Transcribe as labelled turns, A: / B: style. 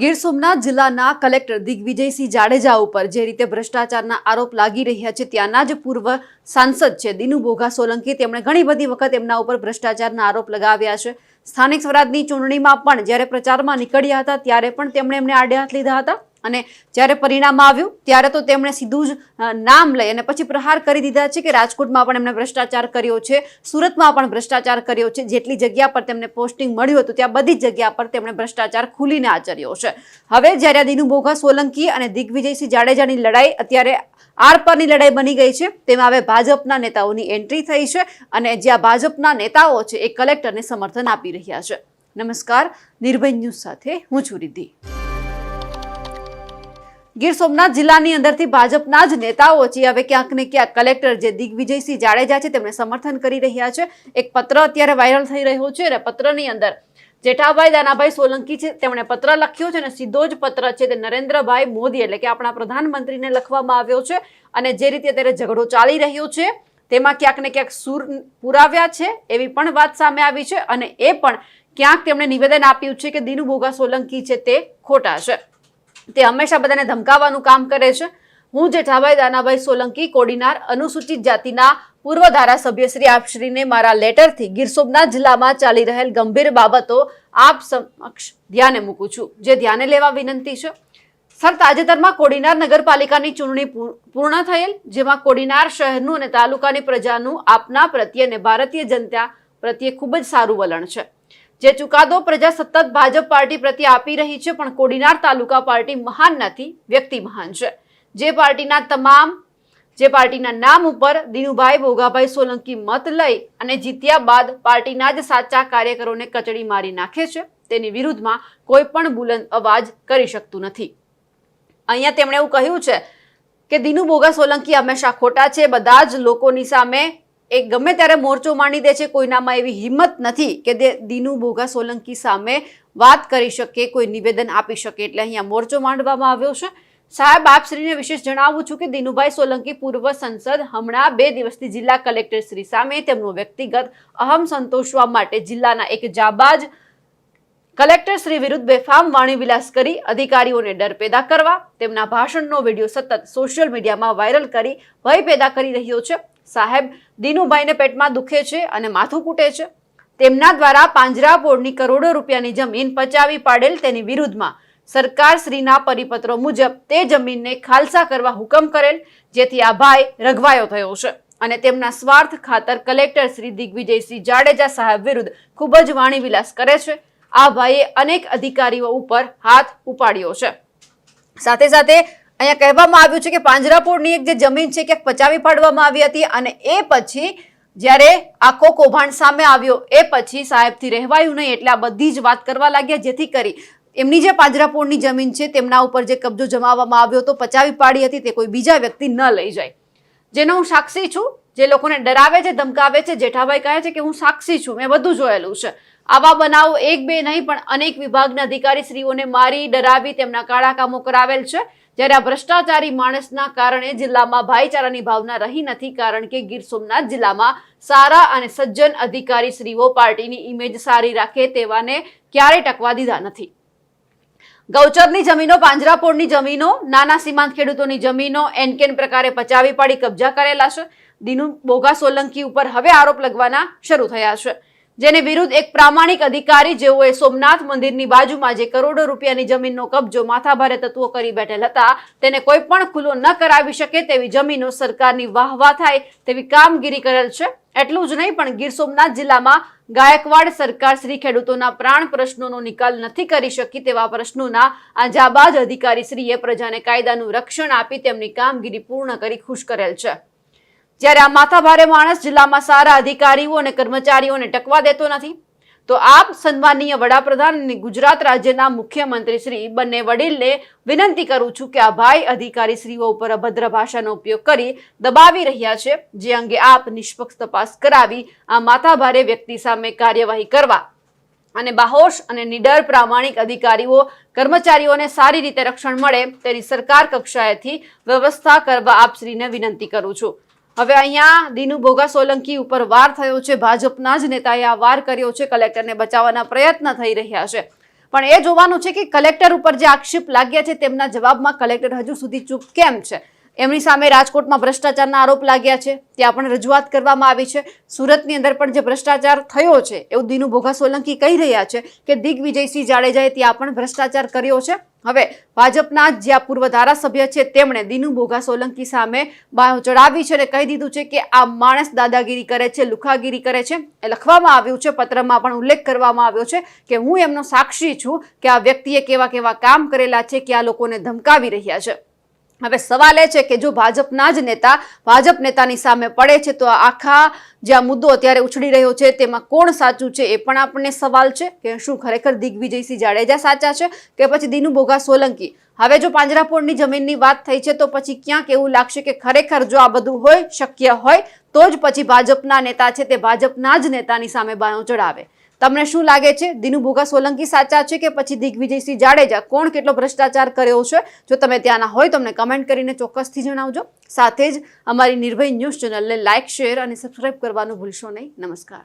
A: ગીર સોમનાથ જિલ્લાના કલેક્ટર દિગ્વિજયસિંહ જાડેજા ઉપર જે રીતે ભ્રષ્ટાચારના આરોપ લાગી રહ્યા છે, ત્યાંના જ પૂર્વ સાંસદ છે, દિનુ બોઘા સોલંકી. તેમણે ઘણી બધી વખત એમના ઉપર ભ્રષ્ટાચારના આરોપ લગાવ્યા છે. સ્થાનિક સ્વરાજની ચૂંટણીમાં પણ જ્યારે પ્રચારમાં નીકળ્યા હતા, ત્યારે પણ તેમણે એમને આડે હાથ લીધા હતા. અને જ્યારે પરિણામ આવ્યું, ત્યારે તો તેમણે સીધું જ નામ લઈ અને પછી પ્રહાર કરી દીધા છે કે રાજકોટમાં પણ એમણે ભ્રષ્ટાચાર કર્યો છે, સુરતમાં પણ ભ્રષ્ટાચાર કર્યો છે. જેટલી જગ્યા પર તેમને પોસ્ટિંગ મળ્યું હતું, ત્યાં બધી જગ્યા પર તેમણે ભ્રષ્ટાચાર ખુલીને આચર્યો છે. હવે જ્યારે દિનુ બોઘા સોલંકી અને દિગ્વિજયસિંહ જાડેજાની લડાઈ અત્યારે આરપારની લડાઈ બની ગઈ છે, તેમાં હવે ભાજપના નેતાઓની એન્ટ્રી થઈ છે અને જ્યાં ભાજપના નેતાઓ છે, એ કલેક્ટરને સમર્થન આપી રહ્યા છે. નમસ્કાર, નિર્ભય ન્યૂઝ સાથે હું છું રિદ્ધિ. ગીર સોમનાથ જિલ્લાની અંદરથી ભાજપના જ નેતાઓ છે. હવે ક્યાંક ને ક્યાંક કલેક્ટર જે દિગ્વિજયસિંહ જાડેજા છે તેમને સમર્થન કરી રહ્યા છે. એક પત્ર અત્યારે વાયરલ થઈ રહ્યો છે અને પત્રની અંદર જેઠાભાઈ દાનાભાઈ સોલંકી છે. તેમણે પત્ર લખ્યો છે અને સીધો જ પત્ર છે તે નરેન્દ્રભાઈ મોદી એટલે કે આપણા પ્રધાનમંત્રીને લખવામાં આવ્યો છે અને જે રીતે અત્યારે ઝઘડો ચાલી રહ્યો છે તેમાં ક્યાંક ને ક્યાંક સૂર પુરાવ્યા છે એવી પણ વાત સામે આવી છે અને એ પણ ક્યાંક તેમણે નિવેદન આપ્યું છે કે દિનુભોગા સોલંકી છે તે ખોટા છે. તે હંમેશા બધાને ધમકાવવાનું કામ કરે છે. હું જેઠાભાઈ દાનાભાઈ સોલંકી, કોડીનાર અનુસૂચિત જાતિના પૂર્વ ધારાસભ્ય શ્રી આપશ્રીને મારા લેટરથી ગીર સોમનાથ જિલ્લામાં ચાલી રહેલ ગંભીર બાબતો આપ સમક્ષ ધ્યાને મૂકું છું. જે ધ્યાને લેવા વિનંતી છે. સર, તાજેતરમાં કોડીનાર નગરપાલિકાની ચૂંટણી પૂર્ણ થયેલ, જેમાં કોડીનાર શહેરનું અને તાલુકાની પ્રજાનું આપના પ્રત્યે અને ભારતીય જનતા પ્રત્યે ખૂબ જ સારું વલણ છે. જે ચુકાદો પ્રજા સતત ભાજપ પાર્ટી પ્રત્યે આપી રહી છે, પણ કોડીનાર તાલુકા પાર્ટી મહાન નથી, વ્યક્તિ મહાન છે. જે પાર્ટીના તમામ, જે પાર્ટીના નામ ઉપર દિનુભાઈ ભોગાભાઈ સોલંકી મત લઈ અને જીત્યા બાદ પાર્ટીના જ સાચા કાર્યકરોને કચડી મારી નાખે છે, તેની વિરુદ્ધમાં કોઈ પણ બુલંદ અવાજ કરી શકતું નથી. અહીંયા તેમણે એવું કહ્યું છે કે, દિનુ બોગા સોલંકી હંમેશા ખોટા છે, બધા જ લોકોની સામે એ ગમે ત્યારે મોરચો માંડી દે છે, કોઈનામાં એવી હિંમત નથી કે તે દીનુ ભોગા સોલંકી સામે વાત કરી શકે, કોઈ નિવેદન આપી શકે. એટલે અહીંયા મોરચો માંડવામાં આવ્યો છે. સાહેબ, આપશ્રીને વિશેષ જણાવું છું કે દિનુભાઈ સોલંકી પૂર્વ સંસદ હમણાં બે દિવસથી જિલ્લા કલેક્ટર શ્રી સામે તેમનો વ્યક્તિગત અહમ સંતોષવા માટે જિલ્લાના એક જાબાજ કલેક્ટર શ્રી વિરુદ્ધ બેફામ વાણીવિલાસ કરી અધિકારીઓને ડર પેદા કરવા, તેમના ભાષણનો વીડિયો સતત સોશિયલ મીડિયામાં વાયરલ કરી ભય પેદા કરી રહ્યો છે. સાહેબ, દિનુભાઈને પેટમાં દુખે છે અને માથું કૂટે છે. તેમના દ્વારા પાંજરાપોળની કરોડો રૂપિયાની જમીન પચાવી પાડેલ તેની વિરુદ્ધમાં સરકાર શ્રીના પરિપત્રો મુજબ તે જમીનને ખાલસા કરવા હુકમ કરેલ, જેથી આ ભાઈ રઘવાયો થયો છે. અને તેમના સ્વાર્થ ખાતર કલેક્ટર શ્રી દિગ્વિજયસિંહ જાડેજા સાહેબ વિરુદ્ધ ખૂબ જ વાણીવિલાસ કરે છે. આ ભાઈએ અનેક અધિકારીઓ ઉપર હાથ ઉપાડ્યો છે. સાથે સાથે અહીંયા કહેવામાં આવ્યું છે કે પાંજરાપોળની એક જે જમીન છે ક્યાંક પચાવી પાડવામાં આવી હતી અને એ પછી જ્યારે આખો કૌભાંડ સામે આવ્યો, એ પછી સાહેબથી રહેવાયું નહીં એટલે આ બધી જ વાત કરવા લાગ્યા, જેથી કરી એમની જે પાંજરાપોળની જમીન છે તેમના ઉપર જે કબજો જમાવવામાં આવ્યો તો પચાવી પાડી હતી તે કોઈ બીજા વ્યક્તિ ન લઈ જાય. જેનો હું સાક્ષી છું, જે લોકોને ડરાવે છે, ધમકાવે છે, જેઠાભાઈ કહે છે કે હું સાક્ષી છું, મેં બધું જોયેલું છે. આવા બનાવો એક બે નહીં પણ અનેક વિભાગના અધિકારી શ્રીઓને મારી, ડરાવી, તેમના કાળા કામો કરાવેલ છે. જ્યારે આ ભ્રષ્ટાચારી માણસના કારણે જિલ્લામાં ભાઈચારાની ભાવના રહી નથી, કારણ કે ગીર સોમનાથ જિલ્લામાં સારા અને સજ્જન અધિકારી શ્રીઓ પાર્ટીની ઇમેજ સારી રાખે તેવાને ક્યારેય ટકવા દીધા નથી. ગૌચરની જમીનો, પાંજરાપોળની જમીનો, નાના સીમાંત ખેડૂતોની જમીનો, એનકેન પ્રકારે પચાવી પાડી કબજા કરેલા છે. દિનુ બોગા સોલંકી ઉપર હવે આરોપ લગવાના શરૂ થયા છે. જેને વિરુદ્ધ એક પ્રામાણિક અધિકારી જેઓએ સોમનાથ મંદિરની બાજુમાં જે કરોડો રૂપિયાની જમીનનો કબજો માથાભારે તત્વો કરી બેઠેલ હતા, તેને કોઈ પણ ખુલ્લો ન કરાવી શકે તેવી જમીનો સરકારની વાહવા થાય તેવી કામગીરી કરેલ છે. એટલું જ નહીં, પણ ગીર સોમનાથ જિલ્લામાં ગાયકવાડ સરકાર શ્રી ખેડૂતોના પ્રાણ પ્રશ્નોનો નિકાલ નથી કરી શકી તેવા પ્રશ્નોના આ અધિકારી શ્રીએ પ્રજાને કાયદાનું રક્ષણ આપી તેમની કામગીરી પૂર્ણ કરી ખુશ કરેલ છે. જ્યારે આ માથાભારે માણસ જિલ્લામાં સારા અધિકારીઓ અને કર્મચારીઓને ટકવા દેતો નથી, તો આપ સન્માનીય વડાપ્રધાન અને ગુજરાત રાજ્યના મુખ્યમંત્રી શ્રી બંને વડીલને વિનંતી કરું છું કે આ ભાઈ અધિકારી શ્રીઓ ઉપર અભદ્ર ભાષાનો ઉપયોગ કરી દબાવી રહ્યા છે, જે અંગે આપ નિષ્પક્ષ તપાસ કરાવી, આ માથાભારે વ્યક્તિ સામે કાર્યવાહી કરવા. અને બાહોશ અને નિડર પ્રામાણિક અધિકારીઓ, કર્મચારીઓને સારી રીતે રક્ષણ મળે તેની સરકાર કક્ષાએથી વ્યવસ્થા કરવા આપશ્રીને વિનંતી કરું છું. હવે અહીંયા દિનુ ભોગા સોલંકી ઉપર વાર થયો છે. ભાજપના જ નેતાએ આ વાર કર્યો છે. કલેક્ટરને બચાવવાના પ્રયત્ન થઈ રહ્યા છે. પણ એ જોવાનું છે કે કલેક્ટર ઉપર જે આક્ષેપ લાગ્યા છે તેમના જવાબમાં કલેક્ટર હજુ સુધી ચૂપ કેમ છે? એમની સામે રાજકોટમાં ભ્રષ્ટાચારના આરોપ લાગ્યા છે. ત્યાં પણ રજૂઆત કરવામાં આવી છે. સુરતની અંદર પણ જે ભ્રષ્ટાચાર થયો છે, એવું દિનુ ભોગા સોલંકી કહી રહ્યા છે કે દિગ્વિજયસિંહ જાડેજાએ ત્યાં પણ ભ્રષ્ટાચાર કર્યો છે. હવે ભાજપના જે આ પૂર્વ ધારાસભ્ય છે, તેમણે દિનુ ભોગા સોલંકી સામે બાયો ચડાવી છે અને કહી દીધું છે કે આ માણસ દાદાગીરી કરે છે, લુખાગીરી કરે છે. એ લખવામાં આવ્યું છે, પત્રમાં પણ ઉલ્લેખ કરવામાં આવ્યો છે કે હું એમનો સાક્ષી છું કે આ વ્યક્તિએ કેવા કેવા કામ કરેલા છે, કે આ લોકોને ધમકાવી રહ્યા છે. હવે સવાલ એ છે કે જો ભાજપના જ નેતા ભાજપ નેતાની સામે પડે છે, તો આખા જે આ મુદ્દો અત્યારે ઉછળી રહ્યો છે, તેમાં કોણ સાચું છે એ પણ આપણને સવાલ છે કે શું ખરેખર દિગ્વિજયસિંહ જાડેજા સાચા છે કે પછી દિનુ ભોગા સોલંકી? હવે જો પાંજરાપોળની જમીનની વાત થઈ છે, તો પછી ક્યાંક એવું લાગશે કે ખરેખર જો આ બધું હોય, શક્ય હોય, તો જ પછી ભાજપના નેતા છે તે ભાજપના જ નેતાની સામે બાયો ચડાવે. તમને શું લાગે છે? દિનુ ભોગા સોલંકી સાચા છે કે પછી દિગ્વિજયસિંહ જાડેજા? કોણ કેટલો ભ્રષ્ટાચાર કર્યો છે? જો તમે ત્યાંના હોય તમને કમેન્ટ કરીને ચોક્કસથી જણાવજો. સાથે જ અમારી નિર્ભય ન્યૂઝ ચેનલને લાઇક શેર અને સબસ્ક્રાઇબ કરવાનું ભૂલશો નહીં. નમસ્કાર.